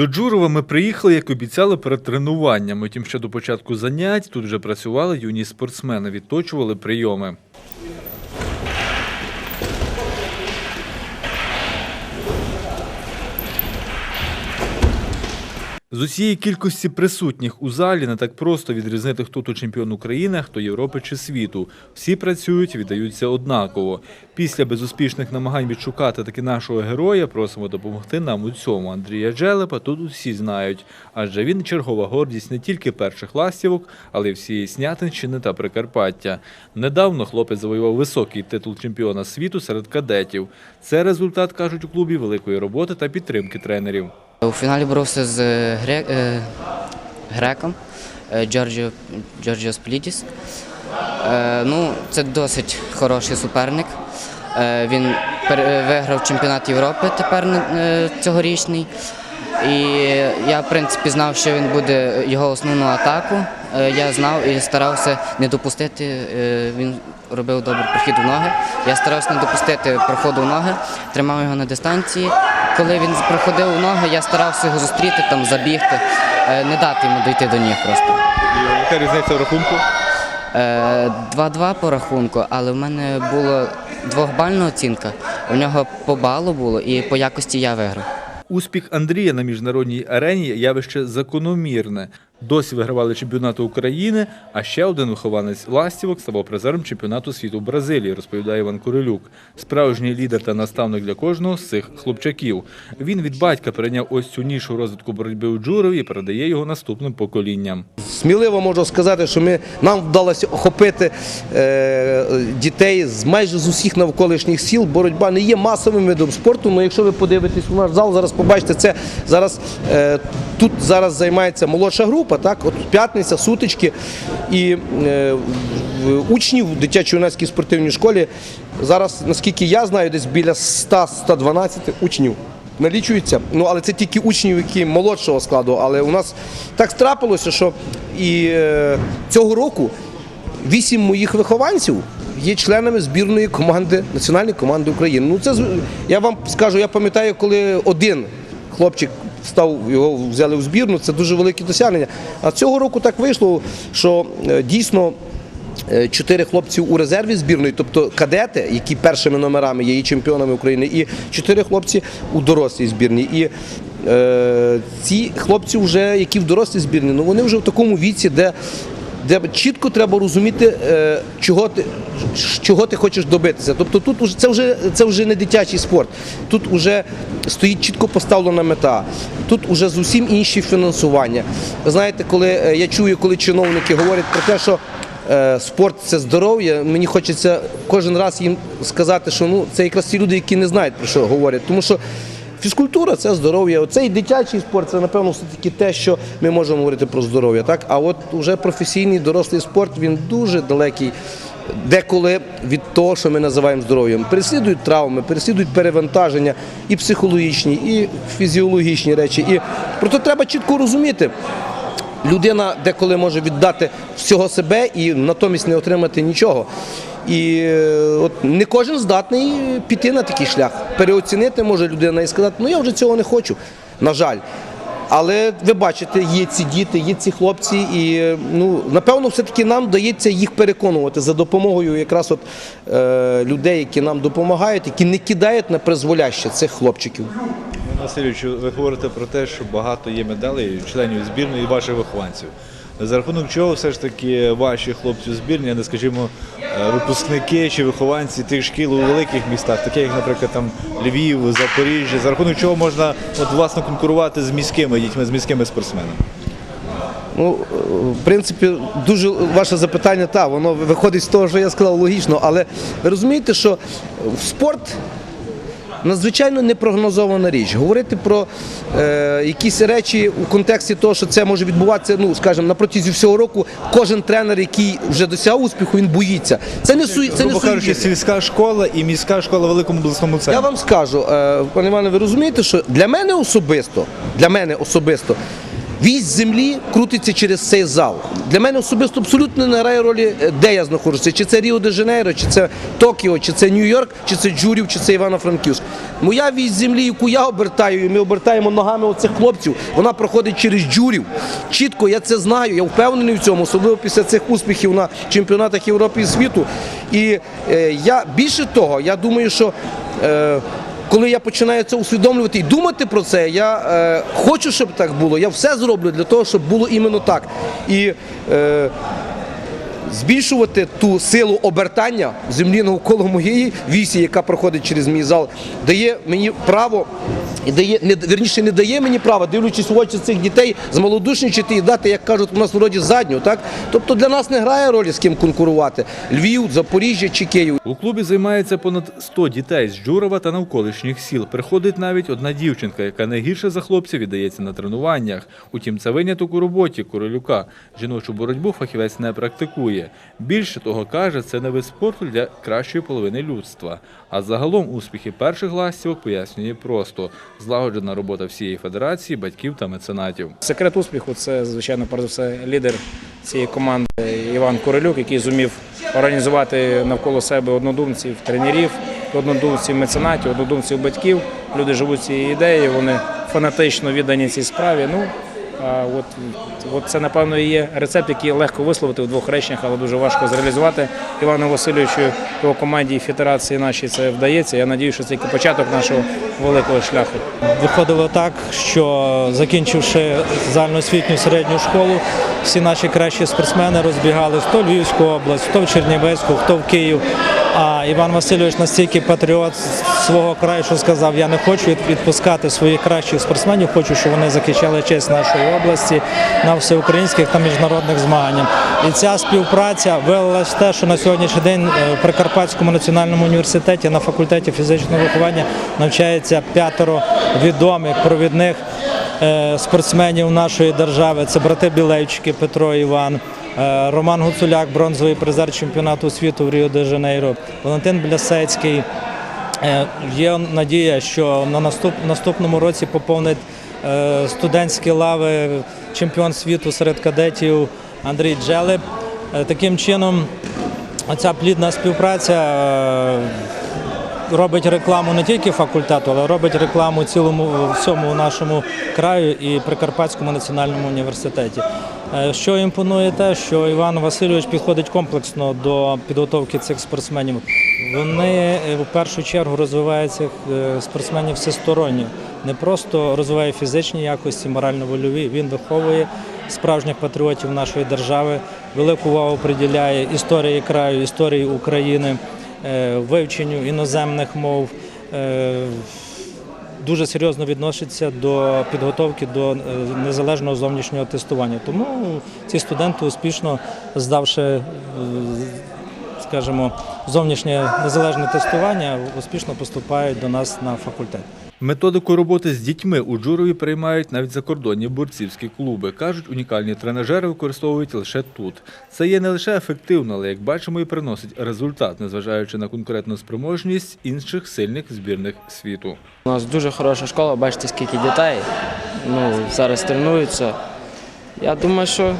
До Джурова ми приїхали, як обіцяли, перед тренуваннями. Утім, ще до початку занять тут вже працювали юні спортсмени, відточували прийоми. З усієї кількості присутніх у залі не так просто відрізнити, хто тут чемпіон України, хто Європи чи світу. Всі працюють, віддаються однаково. Після безуспішних намагань відшукати таки нашого героя просимо допомогти нам у цьому. Андрія Джелепа тут усі знають, адже він чергова гордість не тільки перших ластівок, але й всієї Снятинщини та Прикарпаття. Недавно хлопець завоював високий титул чемпіона світу серед кадетів. Це результат, кажуть у клубі, великої роботи та підтримки тренерів. У фіналі боровся з е, гре... е, греком е, Джорджіо, Джорджіо Сплітіс. Е, ну, це досить хороший суперник. Він виграв чемпіонат Європи тепер цьогорічний. І я, в принципі, знав, що він буде його основну атаку. Я знав і старався не допустити. Він робив добрий прохід у ноги. Я старався не допустити проходу в ноги, тримав його на дистанції. Коли він приходив у ноги, я старався його зустріти, там забігти, е, не дати йому дійти до ніг просто. Яка різниця в рахунку? Е, 2-2 по рахунку, але в мене була двохбальна оцінка. У нього по балу було і по якості я виграв. Успіх Андрія на міжнародній арені явище закономірне. Досі вигравали чемпіонату України, а ще один вихованець ластівок ставав призером чемпіонату світу в Бразилії, розповідає Іван Курилюк. Справжній лідер та наставник для кожного з цих хлопчаків. Він від батька перейняв ось цю нішу розвитку боротьби у Джурові і передає його наступним поколінням. Сміливо можу сказати, що ми, нам вдалося охопити е, дітей з майже з усіх навколишніх сіл. Боротьба не є масовим видом спорту. але якщо ви подивитесь у наш зал, зараз побачите це. Зараз е, тут зараз займається молодша група, так от п'ятниця, сутички і е, учнів дитячо-юнацькій спортивній школі зараз, наскільки я знаю, десь біля 100-112 учнів налічується. Ну але це тільки учнів, які молодшого складу. Але у нас так трапилося, що і е, цього року вісім моїх вихованців є членами збірної команди національної команди України. Ну це я вам скажу, я пам'ятаю, коли один хлопчик. Став його взяли в збірну, це дуже велике досягнення. А цього року так вийшло, що е, дійсно Чотири хлопці у резерві збірної, тобто кадети, які першими номерами є і чемпіонами України, і чотири хлопці у дорослій збірні. І е, ці хлопці, вже, які в дорослій збірні, ну вони вже в такому віці, де, де чітко треба розуміти, е, чого ти. Чого ти хочеш добитися? Тобто тут це вже це вже не дитячий спорт. Тут вже стоїть чітко поставлена мета. Тут вже зовсім інші фінансування. Ви знаєте, коли е, я чую, коли чиновники говорять про те, що е, спорт це здоров'я. Мені хочеться кожен раз їм сказати, що ну це якраз ті люди, які не знають про що говорять. Тому що фізкультура це здоров'я. Оцей дитячий спорт це напевно все таки те, що ми можемо говорити про здоров'я. Так, а от уже професійний дорослий спорт він дуже далекий. Деколи від того, що ми називаємо здоров'ям, переслідують травми, переслідують перевантаження і психологічні, і фізіологічні речі. І проте треба чітко розуміти, людина деколи може віддати всього себе і натомість не отримати нічого. І е, от не кожен здатний піти на такий шлях. Переоцінити може людина і сказати, ну я вже цього не хочу, на жаль. Але ви бачите, є ці діти, є ці хлопці, і е, ну напевно, все-таки нам вдається їх переконувати за допомогою якраз от е, людей, які нам допомагають, які не кидають на призволяще цих хлопчиків. Васильовичу, ви говорите про те, що багато є медалей членів збірної і ваших вихованців. За рахунок чого все ж таки ваші хлопці збірні, а не скажімо, е, випускники чи вихованці тих шкіл у великих містах, таких як, наприклад, там Львів, Запоріжжя, за рахунок чого можна от, власне конкурувати з міськими дітьми, з міськими спортсменами? Ну, е, в принципі, дуже ваше запитання, та воно виходить з того, що я сказав логічно, але ви розумієте, що спорт надзвичайно непрогнозована річ. Говорити про е, якісь речі у контексті того, що це може відбуватися, ну скажімо, на протязі всього року, кожен тренер, який вже досяг успіху, він боїться. Це не су, це не кажучи, сільська школа і міська школа в великому обласному центрі. Я вам скажу, е, пане Іване, ви розумієте, що для мене особисто, для мене особисто, Вісь землі крутиться через цей зал. Для мене особисто абсолютно не грає ролі, е, де я знаходжуся. Чи це Ріо де Жанейро, чи це Токіо, чи це Нью-Йорк, чи це Джурів, чи це Івано-Франківськ. Моя вісь землі, яку я обертаю, і ми обертаємо ногами оцих хлопців, вона проходить через Джурів. Чітко я це знаю, я впевнений в цьому, особливо після цих успіхів на чемпіонатах Європи і світу. І е, я більше того, я думаю, що. Е, коли я починаю це усвідомлювати і думати про це, я е, хочу, щоб так було. Я все зроблю для того, щоб було іменно так. І е, збільшувати ту силу обертання землі навколо моєї вісі, яка проходить через мій зал, дає мені право. І дає, не, вірніше, не дає мені права, дивлячись в очі цих дітей, змалодушничати і дати, як кажуть, у нас в народі задню. Так? Тобто для нас не грає ролі з ким конкурувати. Львів, Запоріжжя чи Київ. У клубі займається понад 100 дітей з Джурова та навколишніх сіл. Приходить навіть одна дівчинка, яка найгірше за хлопців віддається на тренуваннях. Утім, це виняток у роботі Королюка. Жіночу боротьбу фахівець не практикує. Більше того, каже, це не вид спорту для кращої половини людства. А загалом успіхи перших ластівок пояснює просто злагоджена робота всієї федерації, батьків та меценатів. Секрет успіху це, звичайно, перш все, лідер цієї команди Іван Королюк, який зумів організувати навколо себе однодумців, тренерів, однодумців меценатів, однодумців батьків. Люди живуть цією ідеєю, вони фанатично віддані цій справі. Ну, от, от це, напевно, і є рецепт, який легко висловити в двох реченнях, але дуже важко зреалізувати. Івану Васильовичу, його команді і федерації нашій це вдається. Я надію, що це тільки початок нашого великого шляху. Виходило так, що закінчивши загальноосвітню середню школу, всі наші кращі спортсмени розбігались хто в Львівську область, хто в Чернівецьку, хто в Київ. Іван Васильович настільки патріот свого краю, що сказав, я не хочу відпускати своїх кращих спортсменів, хочу, щоб вони захищали честь нашої області на всеукраїнських та міжнародних змаганнях. І ця співпраця вилилась в те, що на сьогоднішній день е, в Прикарпатському національному університеті на факультеті фізичного виховання навчається п'ятеро відомих провідних е, спортсменів нашої держави. Це брати Білейчики Петро і Іван. Е, Роман Гуцуляк, бронзовий призер чемпіонату світу в Ріо де Жанейро, Валентин Блясецький. Е, Є надія, що на наступному році поповнить е, студентські лави чемпіон світу серед кадетів Андрій Джелеп. Таким чином, ця плідна співпраця робить рекламу не тільки факультету, але робить рекламу цілому всьому нашому краю і Прикарпатському національному університеті. Е, Що імпонує те, що Іван Васильович підходить комплексно до підготовки цих спортсменів. Вони е, в першу чергу розвивають цих е, спортсменів всесторонньо, не просто розвиває фізичні якості, морально-вольові. Він виховує справжніх патріотів нашої держави, велику увагу приділяє історії краю, історії України, вивченню іноземних мов. Дуже серйозно відноситься до підготовки до е, незалежного зовнішнього тестування. Тому ці студенти успішно здавши, е, скажімо, зовнішнє незалежне тестування, успішно поступають до нас на факультет. Методику роботи з дітьми у Джурові приймають навіть закордонні борцівські клуби. Кажуть, унікальні тренажери використовують лише тут. Це є не лише ефективно, але як бачимо, і приносить результат, незважаючи на конкурентну спроможність інших сильних збірних світу. У нас дуже хороша школа, бачите, скільки дітей ну, зараз тренуються. Я думаю, що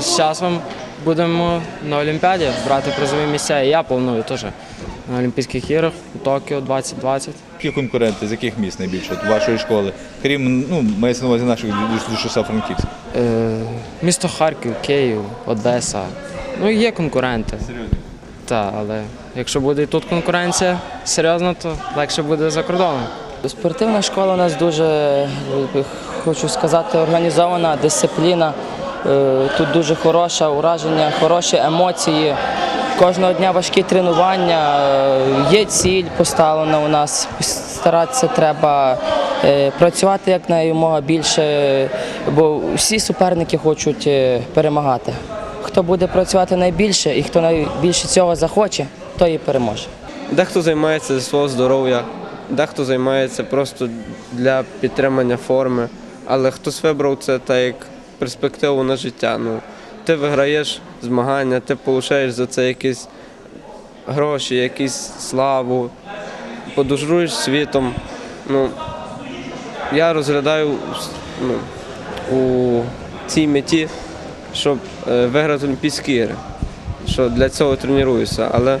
з часом будемо на Олімпіаді брати призові місця. І я планую теж на Олімпійських іграх у Токіо 2020. Які конкуренти з яких міст найбільше от вашої школи? Крім ну, мається на увазі наших Дюшоса Франківськ. Е, місто Харків, Київ, Одеса. Ну, є конкуренти. Серйозно. Так, але якщо буде і тут конкуренція серйозно, то легше буде за кордоном. Спортивна школа у нас дуже, хочу сказати, організована, дисципліна. Е, Тут дуже хороше ураження, хороші емоції. Кожного дня важкі тренування, є ціль поставлена у нас. Старатися треба е, працювати якнаймога більше, бо всі суперники хочуть е, перемагати. Хто буде працювати найбільше і хто найбільше цього захоче, той і переможе. Дехто займається зі свого здоров'я, дехто займається просто для підтримання форми, але хтось вибрав це так як перспективу на життя. Ну, ти виграєш змагання, ти получаєш за це якісь гроші, якісь славу, подорожуєш світом. Ну, я розглядаю ну, у цій меті, щоб е, виграти Олімпійські ігри. Що для цього тренуюся. Але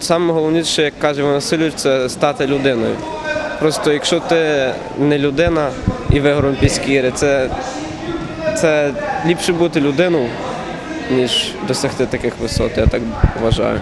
саме головніше, як каже Васильович, це стати людиною. Просто якщо ти не людина і виграв Олімпійські ігри, це, це ліпше бути людиною, ніж досягти таких висот, я так вважаю.